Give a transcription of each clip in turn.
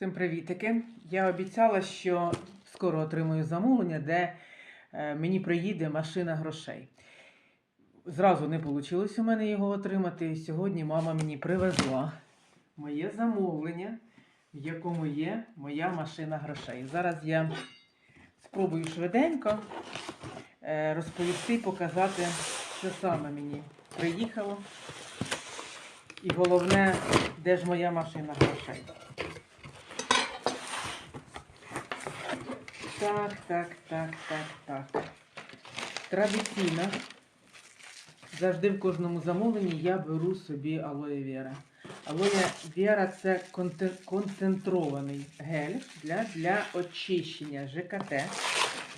Всім привітики. Я обіцяла, що скоро отримую замовлення, де е, мені приїде машина грошей. Зразу не вийшло у мене його отримати. Сьогодні мама мені привезла моє замовлення, в якому є моя машина грошей. Зараз я спробую швиденько е, розповісти, показати, що саме мені приїхало. І головне, де ж моя машина грошей. Так, так, так, так, так. Традиційно, завжди в кожному замовленні я беру собі алоє вера. Алоє вера це концентрований гель для, для очищення ЖКТ,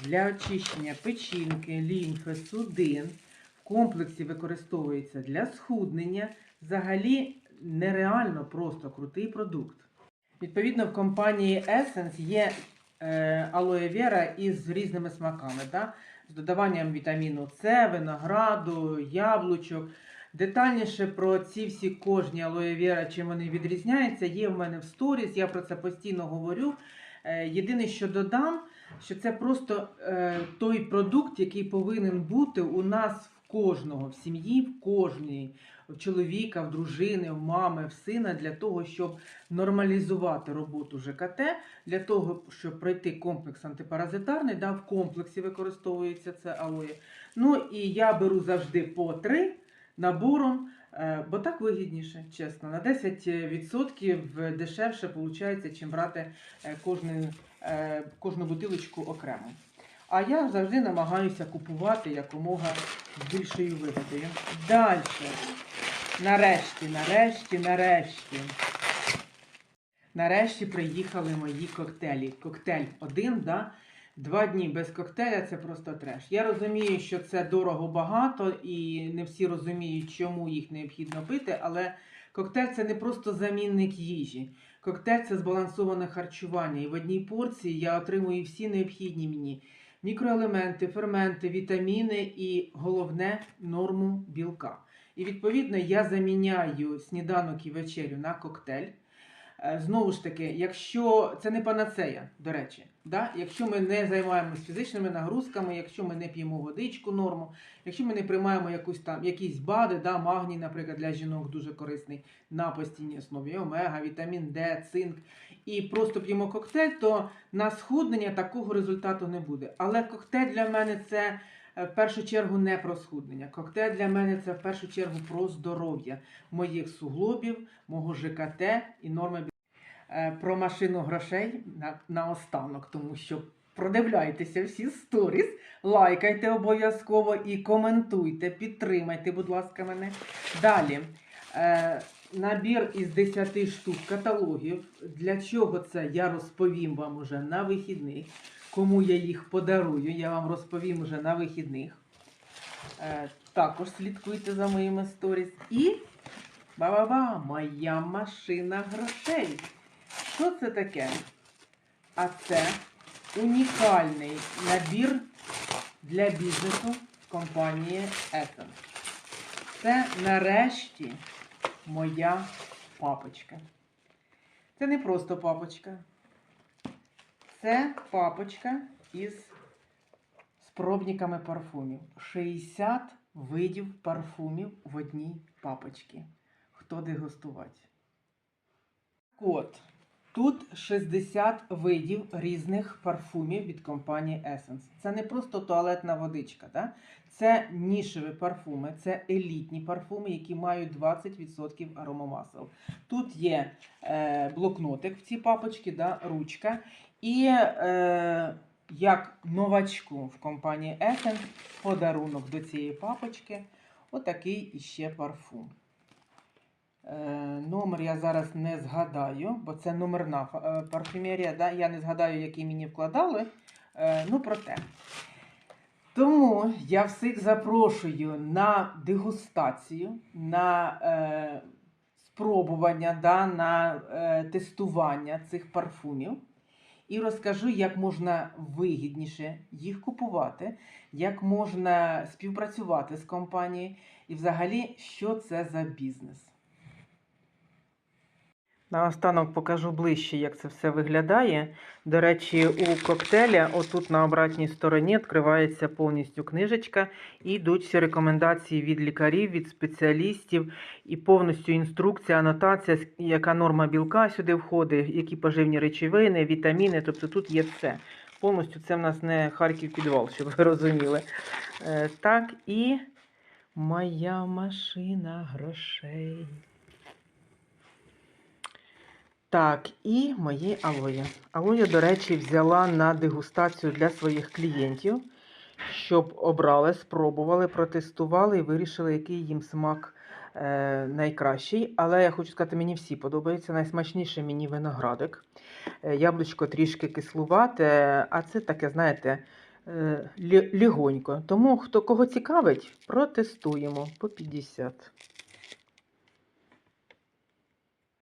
для очищення печінки, лімфи, судин. В комплексі використовується для схуднення. Взагалі нереально просто крутий продукт. Відповідно, в компанії Essence є алоє вера із різними смаками, да? з додаванням вітаміну С, винограду, яблучок. Детальніше про ці всі кожні алоє вера, чим вони відрізняються, є в мене в сторіс, я про це постійно говорю. Е, єдине, що додам, що це просто е, той продукт, який повинен бути у нас в кожного, в сім'ї, в кожній, в чоловіка, в дружини, в мами, в сина, для того, щоб нормалізувати роботу ЖКТ, для того, щоб пройти комплекс антипаразитарний, да, в комплексі використовується це алоє. Ну і я беру завжди по три набором, е, бо так вигідніше, чесно. На 10% дешевше виходить, чим брати е, кожну, е, кожну бутилочку окремо. А я завжди намагаюся купувати якомога більшою вигодою. Далі. Нарешті, нарешті, нарешті. Нарешті приїхали мої коктейлі. Коктейль один, да? Два дні без коктейля це просто треш. Я розумію, що це дорого багато, і не всі розуміють, чому їх необхідно пити, але коктейль це не просто замінник їжі. Коктейль це збалансоване харчування. І в одній порції я отримую всі необхідні мені мікроелементи, ферменти, вітаміни і головне норму білка. І відповідно я заміняю сніданок і вечерю на коктейль. Е, Знову ж таки, якщо це не панацея, до речі, да? якщо ми не займаємося фізичними нагрузками, якщо ми не п'ємо водичку норму, якщо ми не приймаємо якусь там якісь БАДи, да, магній, наприклад, для жінок дуже корисний на постійній основі, омега, вітамін Д, цинк, і просто п'ємо коктейль, то на схуднення такого результату не буде. Але коктейль для мене це в першу чергу не про схуднення. Коктейль для мене це в першу чергу про здоров'я моїх суглобів, мого ЖКТ і норми Е, про машину грошей на, наостанок, тому що продивляйтеся всі сторіс, лайкайте обов'язково і коментуйте, підтримайте, будь ласка, мене. Далі. Е, Набір із 10 штук каталогів. Для чого це я розповім вам уже на вихідних. Кому я їх подарую, я вам розповім уже на вихідних. Е, також слідкуйте за моїми сторіс. І ба-ба-ба, моя машина грошей. Що це таке? А це унікальний набір для бізнесу компанії Essence. Це нарешті моя папочка. Це не просто папочка. Це папочка із спробниками парфумів. 60 видів парфумів в одній папочці. Хто дегустувати? От. Тут 60 видів різних парфумів від компанії Essence. Це не просто туалетна водичка, да? це нішеві парфуми, це елітні парфуми, які мають 20% аромамасел. Тут є е, блокнотик в цій папочці, да? ручка. І е, як новачку в компанії Essence подарунок до цієї папочки отакий іще парфум. Е, Номер я зараз не згадаю, бо це номерна е, парфюмерія. Да? Я не згадаю, який мені вкладали. Е, Ну, проте. Тому я всіх запрошую на дегустацію, на е, спробування, да, на е, тестування цих парфумів. І розкажу, як можна вигідніше їх купувати, як можна співпрацювати з компанією і взагалі, що це за бізнес. Наостанок покажу ближче, як це все виглядає. До речі, у коктейля, отут на обратній стороні, відкривається повністю книжечка. І йдуть всі рекомендації від лікарів, від спеціалістів, і повністю інструкція, анотація, яка норма білка сюди входить, які поживні речовини, вітаміни. Тобто тут є все. Повністю це в нас не Харків підвал, щоб ви розуміли. Е, так, і моя машина грошей. Так, і мої алоє. Алоє, до речі, взяла на дегустацію для своїх клієнтів, щоб обрали, спробували, протестували і вирішили, який їм смак е, найкращий. Але я хочу сказати, мені всі подобаються. Найсмачніше мені виноградик. Е, яблучко трішки кислувате, а це таке, знаєте, е, лі- лігонько. Тому хто кого цікавить, протестуємо по 50.